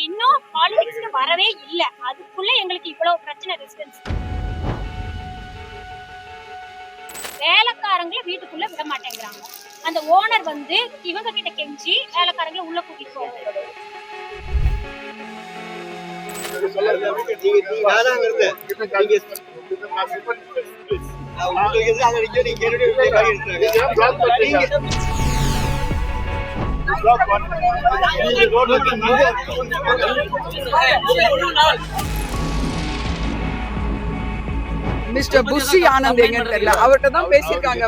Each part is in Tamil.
இன்னும் பாலிடிக்ஸ்க்கு வரவே இல்ல. அதுக்குள்ள எங்களுக்கு இவ்வளவு பிரச்சனை ரெசிடென்ஸ் வேலைக்காரங்களை வீட்டுக்குள்ள விட மாட்டேங்கிறாங்க. அந்த ஓனர் வந்து இவங்க கிட்ட கெஞ்சி வேலைக்காரங்களை உள்ள கூட்டிட்டு போவாங்க நீங்க நீங்க நீங்க உங்களுக்கு மிஸ்டர் புஷி ஆனந்த் எங்கன்னு தெரியல. அவர்கிட்ட தான் பேசியிருக்காங்க.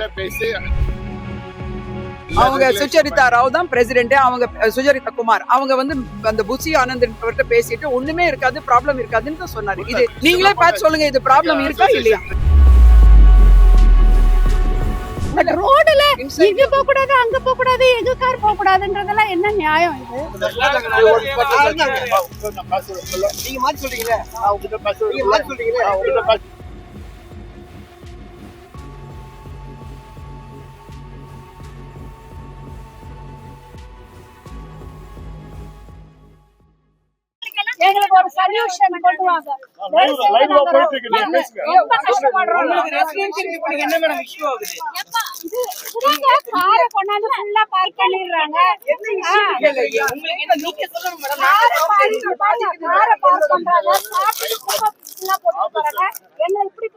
அவங்க சுச்சரிதா ராவ் தான் பிரசிடென்ட் அவங்க சுஜரிதா குமார். அவங்க வந்து அந்த புஷி ஆனந்த் அவர்கிட்ட பேசிட்டு ஒண்ணுமே இருக்காது ப்ராப்ளம் இருக்காதுன்னு சொன்னாரு. இது நீங்களே பார்த்து சொல்லுங்க இது ப்ராப்ளம் இருக்கா இல்லையா? பட் ரோடுல இங்க போக கூடாது அங்க போக கூடாது எங்க கார் போக கூடாதுன்றதெல்லாம் என்ன நியாயம் இது? நீங்க மாத்தி சொல்றீங்களே? எங்களுக்கு ஒரு சொல்யூஷன் கொண்டு வாங்க. ரொம்ப கஷ்டப்படுறோம். காரை கொண்டாந்து ஃபுல்லா பார்க் பண்ணிடுறாங்க. காரை பார்க் பண்றாங்க. சாப்பிட்டு போட்டு போறாங்க என்ன இப்படி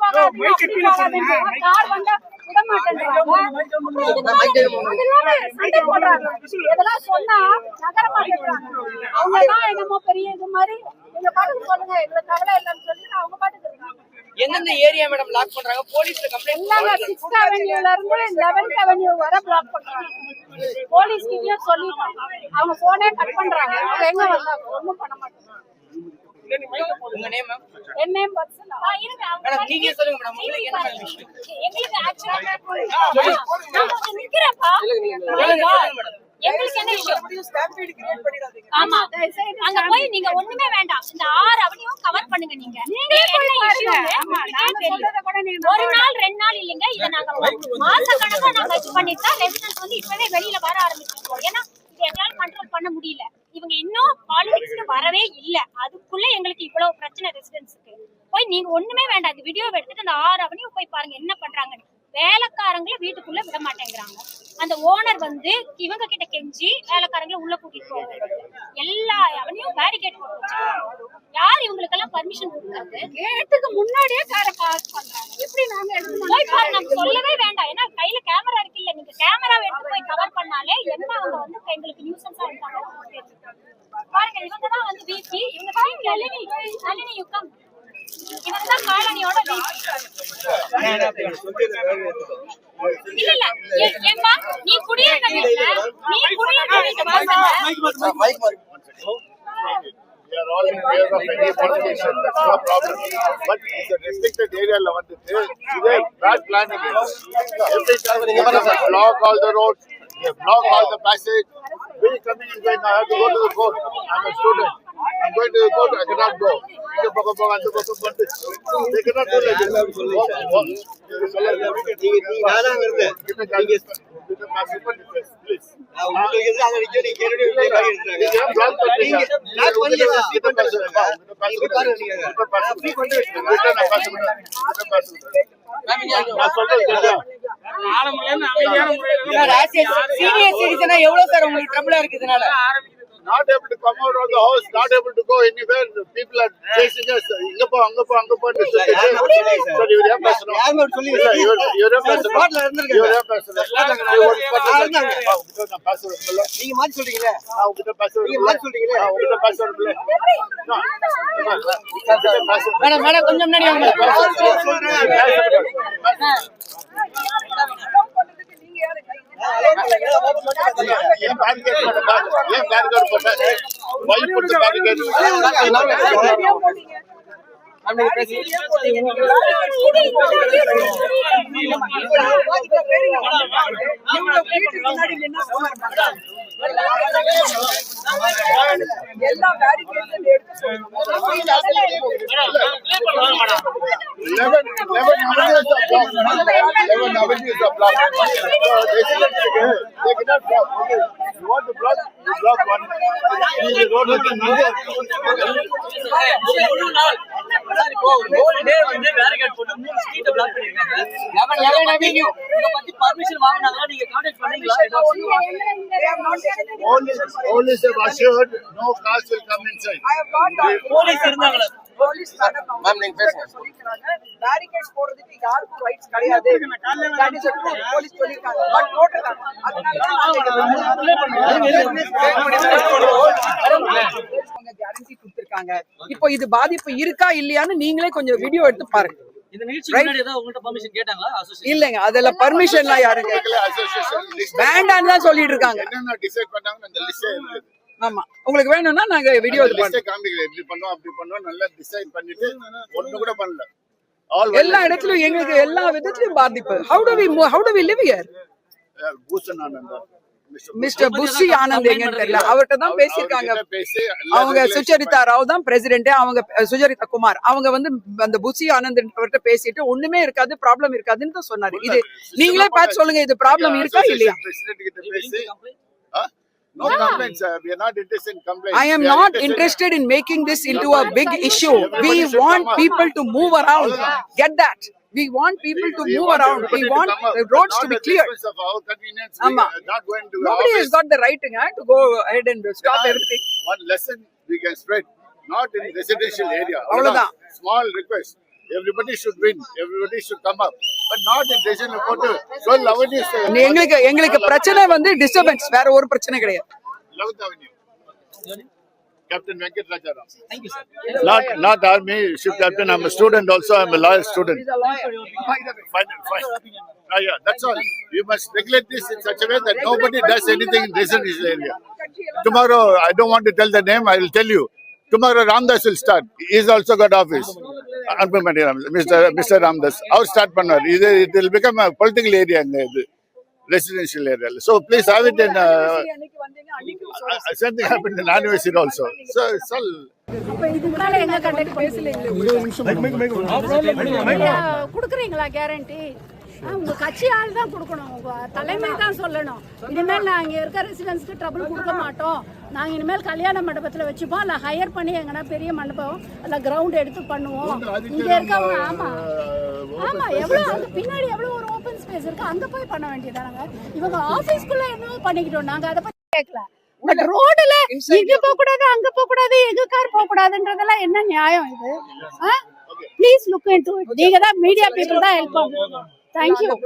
கார் வந்தா விட மாட்டேன்றாங்க இதெல்லாம் சொன்னா நகர அவங்க தான் என்னமோ பெரிய இது மாதிரி நீங்க பாட்டுக்கு சொல்லுங்க எங்களுக்கு கவலை இல்லைன்னு சொல்லி அவங்க பாட்டுக்கு இருக்காங்க. எந்தெந்த ஏரியா மேடம் லாக் பண்றாங்க? போலீஸ்ல கம்ப்ளைண்ட் எல்லாங்க சிக்ஸ்த் அவென்யூல இருந்து லெவன்த் அவென்யூ வர பிளாக் பண்றாங்க. போலீஸ் கிட்டயும் சொல்லிட்டாங்க அவங்க போனே கட் பண்றாங்க. அவங்க எங்க வந்தாங்க ஒண்ணும் பண்ண மாட்டாங்க. உங்க நேம் மேம் என் நேம் பத்சலா மேடம் நீங்க சொல்லுங்க மேடம் உங்களுக்கு என்ன மேடம் விஷயம் எங்களுக்கு ஆக்சுவலா நான் கொஞ்சம் நிக்கிறேன்ப்பா. மேடம் எங்களுக்கு என்ன விஷயம் ஆமா. அங்க போய் நீங்க ஒண்ணுமே வேண்டாம். இந்த ஆறு அவனையும் கவர் பண்ணுங்க நீங்க. ஒரு நாள் ரெண்டு நாள் இல்லைங்க. இதை நாங்க மாச கணக்கா நாங்க இது பண்ணிட்டா ரெசிடென்ட் வந்து இப்பவே வெளியில வர ஆரம்பிச்சிருக்கோம் ஏன்னா இது எங்களால கண்ட்ரோல் பண்ண முடியல. இவங்க இன்னும் பாலிடிக்ஸ்க்கு வரவே இல்ல. அதுக்குள்ள எங்களுக்கு இவ்வளவு பிரச்சனை ரெசிடென்ட்ஸ்க்கு போய் நீங்க ஒண்ணுமே வேண்டாம். இந்த வீடியோ எடுத்துட்டு அந்த ஆறு அவனையும் போய் பாருங்க என்ன பண்றாங்கன்னு. வேலைக்காரங்களை வீட்டுக்குள்ள விட மாட்டேங்கிறாங்க. அந்த ஓனர் வந்து இவங்க கிட்ட கெஞ்சி வேலைக்காரங்களை உள்ள கூட்டிட்டு போவாங்க எல்லா அவனையும் பேரிகேட் போட்டு வச்சிருக்காங்க. யார் இவங்களுக்கு எல்லாம் பர்மிஷன் கொடுக்கறது? கேட்டுக்கு முன்னாடியே காரை பார்க் பண்றாங்க. எப்படி நாங்க போய் பாருங்க நம்ம சொல்லவே வேண்டாம். ஏன்னா கையில கேமரா இருக்கு இல்ல நீங்க கேமரா எடுத்து போய் கவர் பண்ணாலே என்ன அவங்க வந்து எங்களுக்கு நியூசன்ஸா இருக்காங்க பாருங்க இவங்க தான் வந்து பிபி இவங்க காலனியோட இல்ல இல்ல ஏ- நீ குடியிருந்த வீட்டுல நீ குடியிருந்த வீட்டு வாசல்ல We are all in favor of any politician, that's no problem. But it's a restricted area ல வந்துட்டு இதே bad planning is. Every time they block all the roads, they block all the passage. We coming in going, I have to go to the court. I'm a student. I'm going to go. court, I cannot go. they cannot do like this. Senior சிட்டிசனா எவ்வளவு சார் உங்களுக்கு ட்ரபிளா இருக்கு இதனால Not able to come out of the house, not able to go anywhere. The people are chasing us. இங்க போ, அங்க போ, அங்க சொல்லிட்டு. சரி, இவர் ஏன் பேசணும்? யாருமே அப்படி சொல்லி இல்ல, இவர் இவர் ஏன் பேசணும்? இவர் ஏன் பேசணும்? நான் பேசுறேன் இல்ல? நீங்க மாத்தி சொல்றீங்களே நான் உங்ககிட்ட பேசுறேன் நீங்க? மாத்தி சொல்றீங்களே நான் உங்ககிட்ட பேசுறேன். மேடம் மேடம் கொஞ்சம் முன்னாடி வாங்க பேரிகேட் போட்டு எல்லா பேரிகேட்டும் எடுத்து இப்போ ஹோல் டே வந்து பேரிகேட் போட்டு மூணு ஸ்ட்ரீட் பிளாக் பண்ணிருக்காங்க லெவன் லெவன் அவென்யூ இத பத்தி பர்மிஷன் வாங்குனாங்களா நீங்க கான்டாக்ட் பண்ணீங்களா have assured no cars will come inside. Police இருந்தாங்களா மேம் நீங்க பேசுங்க பேரிகேட்ஸ் போடுறதுக்கு யாருக்கும் ரைட்ஸ் கிடையாது தட் இஸ் ட்ரூ போலீஸ் சொல்லிருக்காங்க பட் போட்டுருக்காங்க அதனால கொடுத்திருக்காங்க இப்போ இது பாதிப்பு இருக்கா இல்லையான்னு நீங்களே கொஞ்சம் வீடியோ எடுத்து பாருங்க. இந்த நிகழ்ச்சி முன்னாடி ஏதாவது உங்கள்ட்ட பர்மிஷன் கேட்டாங்களா? அசோசியேஷன் இல்லைங்க அதுல பர்மிஷன்லாம் யாரும் கேட்கல. வேண்டான்னு தான் சொல்லிட்டு இருக்காங்க. ஆமா. உங்களுக்கு வேணும்னா நாங்க வீடியோ இது பண்ணோம், அப்படி பண்ணோம், நல்லா decide பண்ணிட்டு ஒண்ணு கூட பண்ணல. எல்லா. இடத்துலயும் எங்களுக்கு எல்லா விதத்திலயும் பாதிப்பு. How do we how do we live here Bhushan Ananda. Mr. Mister Bussy Anand எங்கன்னு தெரியல அவர்கிட்ட தான் பேசியிருக்காங்க அவர்கிட்ட அவங்க சுச்சரிதா ராவ் தான் பிரசிடென்ட் அவங்க சுஜரிதா குமார் அவங்க வந்து அந்த புஷி ஆனந்த் பேசிட்டு ஒண்ணுமே இருக்காது ப்ராப்ளம் இருக்காதுன்னு தான் சொன்னாரு இது நீங்களே பார்த்து சொல்லுங்க இது ப்ராப்ளம் இருக்கா இல்லையா? No complaints, sir. We are not interested in complaints. I am We not interested in making this into a big issue. We Everybody should want come up. people to move around. Get that? We want people to We move want around. everybody We to want come up, the but roads not to be at the cleared. expense of our convenience. We ஆமா. are not going to Nobody has office. got the right uh, to go ahead and stop everything. One lesson we can spread, not in residential area. அவ்வளவுதான். Small request. Everybody should win. Everybody should come up. But not in residential போட்டு 12 avenues. uh, எங்களுக்கு எங்களுக்கு பிரச்சனை வந்து டிஸ்டர்பன்ஸ் வேற ஒரு பிரச்சனை கிடையாது 11th Avenue. Captain Venkat Rajaram. Thank you sir Not, not army ship captain. I'm a student also. I'm a lawyer student. Fine, fine. Ah, yeah, that's all. You must regulate this in such a way that nobody does anything in residential area. Tomorrow, I don't want to tell the name, I will tell you. Tomorrow, Ramdas will start. He's also got office. Anpamani Ram- Mr. Mr. Ramdas. Our start pannar. It it will become a political area in the residential area. So please have it in. Uh, uh, same thing happened in anniversary also. So it's all. அப்ப இதுக்கு மேல எங்க கண்டக்ட் குடுக்குறீங்களா கேரண்டி உங்க கட்சி ஆள் தான் கொடுக்கணும். உங்க தலைமை தான் சொல்லணும். இனிமேல் நாங்க இருக்க ரெசிடென்ட்ஸ்க்கு ட்ரபிள் கொடுக்க மாட்டோம். நாங்க இனிமேல் கல்யாண மண்டபத்துல வச்சுப்போம். இல்ல ஹையர் பண்ணி எங்கன்னா பெரிய மண்டபம் இல்ல கிரவுண்ட் எடுத்து பண்ணுவோம். இங்க இருக்கவங்க ஆமா. ஆமா எவ்வளவு அங்க பின்னாடி எவ்வளவு ஒரு ஓபன் ஸ்பேஸ் இருக்கு? அங்க போய் பண்ண வேண்டியதானங்க இவங்க ஆபீஸ்க்குள்ள என்னவோ பண்ணிக்கிட்டோம். நாங்க அதை பத்தி கேட்கல பட் ரோடுல இங்க போக கூடாது அங்க போக கூடாது எங்க கார் போக கூடாதுன்றதெல்லாம் என்ன நியாயம் இது? ப்ளீஸ் லுக் இன்டு இட் நீங்க தான் மீடியா பீப்புள் தான் ஹெல்ப் பண்ணுங்க Thank you.